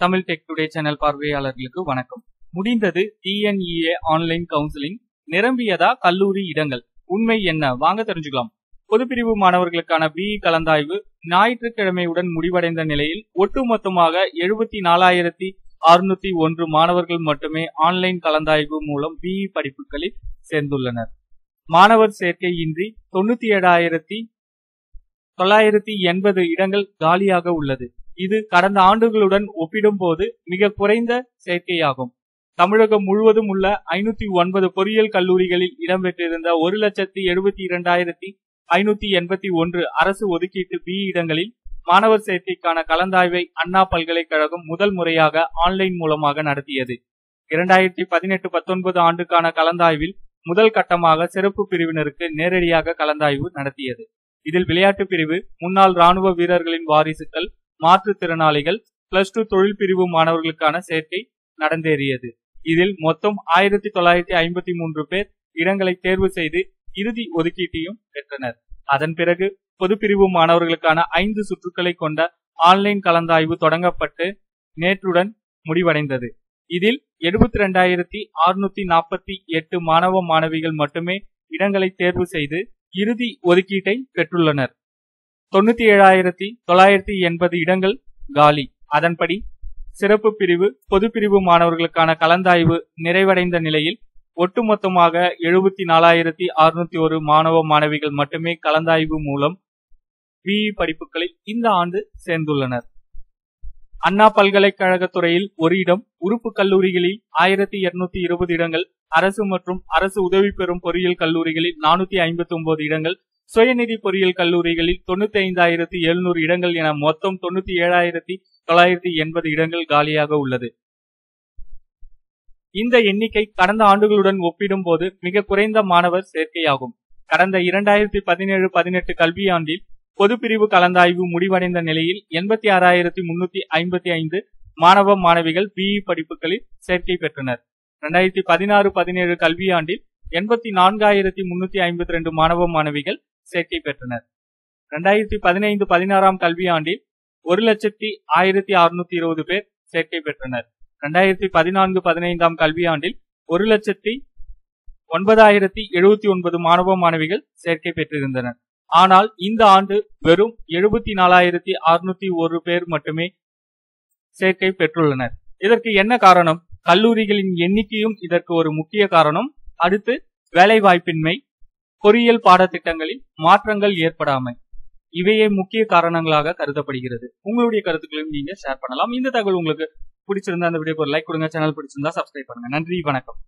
Tamil tech today channel பார்வையாளர்களுக்கு வணக்கம். முடிந்தது டிஎன்இஏ ஆன்லைன் கவுன்சிலிங் நிரம்பியதா கல்லூரி இடங்கள்? உண்மை என்ன? வாங்க தெரிஞ்சுக்கலாம். பொதுப்பிரிவு மாணவர்களுக்கான பிஇ கலந்தாய்வு ஞாயிற்றுக்கிழமையுடன் முடிவடைந்த நிலையில் ஒட்டுமொத்தமாக எழுபத்தி நாலாயிரத்தி அறுநூத்தி ஒன்று மாணவர்கள் மட்டுமே ஆன்லைன் கலந்தாய்வு மூலம் பிஇ படிப்புகளில் சேர்ந்துள்ளனர். மாணவர் சேர்க்கை இன்றி தொண்ணூத்தி ஏழாயிரத்தி தொள்ளாயிரத்தி எண்பது இடங்கள் காலியாக உள்ளது. இது கடந்த ஆண்டுகளுடன் ஒப்பிடும்போது மிக குறைந்த சேர்க்கையாகும். தமிழகம் முழுவதும் உள்ள ஐநூத்தி ஒன்பது பொறியியல் கல்லூரிகளில் இடம்பெற்றிருந்த ஒரு லட்சத்தி எழுபத்தி இரண்டாயிரத்தி ஐநூத்தி எண்பத்தி ஒன்று அரசு ஒதுக்கீட்டு பி இடங்களில் மாணவர் சேர்க்கைக்கான கலந்தாய்வை அண்ணா பல்கலைக்கழகம் முதல் முறையாக ஆன்லைன் மூலமாக நடத்தியது. இரண்டாயிரத்தி பதினெட்டு பத்தொன்பது ஆண்டுக்கான கலந்தாய்வில் முதல் கட்டமாக சிறப்பு பிரிவினருக்கு நேரடியாக கலந்தாய்வு நடத்தியது. இதில் விளையாட்டு பிரிவு முன்னாள் ராணுவ வீரர்களின் வாரிசுகள் மாற்றுத்திறனாளிகள் பிளஸ் டூ தொழில் பிரிவு மாணவர்களுக்கான சேர்க்கை நடந்தேறியது. இதில் மொத்தம் ஆயிரத்தி தொள்ளாயிரத்தி ஐம்பத்தி மூன்று பேர் இடங்களை தேர்வு செய்து இறுதி ஒதுக்கீட்டையும் பெற்றனர். அதன் பிறகு பொதுப்பிரிவு மாணவர்களுக்கான ஐந்து சுற்றுக்களை கொண்ட ஆன்லைன் கலந்தாய்வு தொடங்கப்பட்டு நேற்றுடன் முடிவடைந்தது. இதில் எழுபத்தி ரெண்டாயிரத்தி அறுநூத்தி நாற்பத்தி எட்டு மாணவ மாணவிகள் மட்டுமே இடங்களை தேர்வு செய்து இறுதி ஒதுக்கீட்டை பெற்றுள்ளனர். தொண்ணூத்தி ஏழாயிரத்தி தொள்ளாயிரத்தி எண்பது இடங்கள் காலி. அதன்படி சிறப்பு பிரிவு பொதுப்பிரிவு மாணவர்களுக்கான கலந்தாய்வு நிறைவடைந்த நிலையில் ஒட்டுமொத்தமாக எழுபத்தி நாலாயிரத்தி அறுநூத்தி ஒரு மாணவ மாணவிகள் மட்டுமே கலந்தாய்வு மூலம் பிஇ படிப்புகளில் இந்த ஆண்டு சேர்ந்துள்ளனர். அண்ணா பல்கலைக்கழக துறையில் ஒரு இடம் உறுப்பு கல்லூரிகளில் ஆயிரத்தி இருநூத்தி இருபது இடங்கள் அரசு மற்றும் அரசு உதவி பெறும் பொறியியல் கல்லூரிகளில் நானூத்தி ஐம்பத்தி ஒன்பது இடங்கள் சுயநிதி பொறியியல் கல்லூரிகளில் தொண்ணூத்தி ஐந்தாயிரத்தி எழுநூறு இடங்கள் என மொத்தம் தொண்ணூத்தி ஏழாயிரத்தி தொள்ளாயிரத்தி எண்பது இடங்கள் காலியாக உள்ளது. இந்த எண்ணிக்கை கடந்த ஆண்டுகளுடன் ஒப்பிடும்போது மிக குறைந்த மாணவர் சேர்க்கையாகும். கடந்த இரண்டாயிரத்தி பதினேழு பதினெட்டு கல்வியாண்டில் பொதுப்பிரிவு கலந்தாய்வு முடிவடைந்த நிலையில் எண்பத்தி ஆறாயிரத்தி முன்னூத்தி ஐம்பத்தி ஐந்து மாணவ மாணவிகள் பிஇ படிப்புகளில் சேர்க்கை பெற்றனர். இரண்டாயிரத்தி பதினாறு பதினேழு கல்வியாண்டில் எண்பத்தி நான்காயிரத்தி முன்னூத்தி ஐம்பத்தி ரெண்டு மாணவ மாணவிகள் சேர்க்கை பெற்றனர். இரண்டாயிரத்தி பதினைந்து பதினாறாம் கல்வியாண்டில் ஒரு லட்சத்தி ஆயிரத்தி அறுநூத்தி இருபது பேர் சேர்க்கை பெற்றனர். இரண்டாயிரத்தி பதினான்கு பதினைந்தாம் கல்வியாண்டில் ஒரு லட்சத்தி ஒன்பதாயிரத்தி எழுபத்தி ஒன்பது மாணவ மாணவிகள் சேர்க்கை பெற்றிருந்தனர். ஆனால் இந்த ஆண்டு வெறும் எழுபத்தி நாலாயிரத்தி அறுநூத்தி ஒரு பேர் மட்டுமே சேர்க்கை பெற்றுள்ளனர். இதற்கு என்ன காரணம்? கல்லூரிகளின் எண்ணிக்கையும் இதற்கு ஒரு முக்கிய காரணம். அடுத்து வேலைவாய்ப்பின்மை பொறியியல் பாடத்திட்டங்களில் மாற்றங்கள் ஏற்படாமை. இவையே முக்கிய காரணங்களாக கருதப்படுகிறது. உங்களுடைய கருத்துக்களையும் நீங்க ஷேர் பண்ணலாம். இந்த தகவல் உங்களுக்கு பிடிச்சிருந்தா அந்த வீடியோ ஒரு லைக் கொடுங்க. சேனல் பிடிச்சிருந்தா சப்ஸ்கிரைப் பண்ணுங்க. நன்றி. வணக்கம்.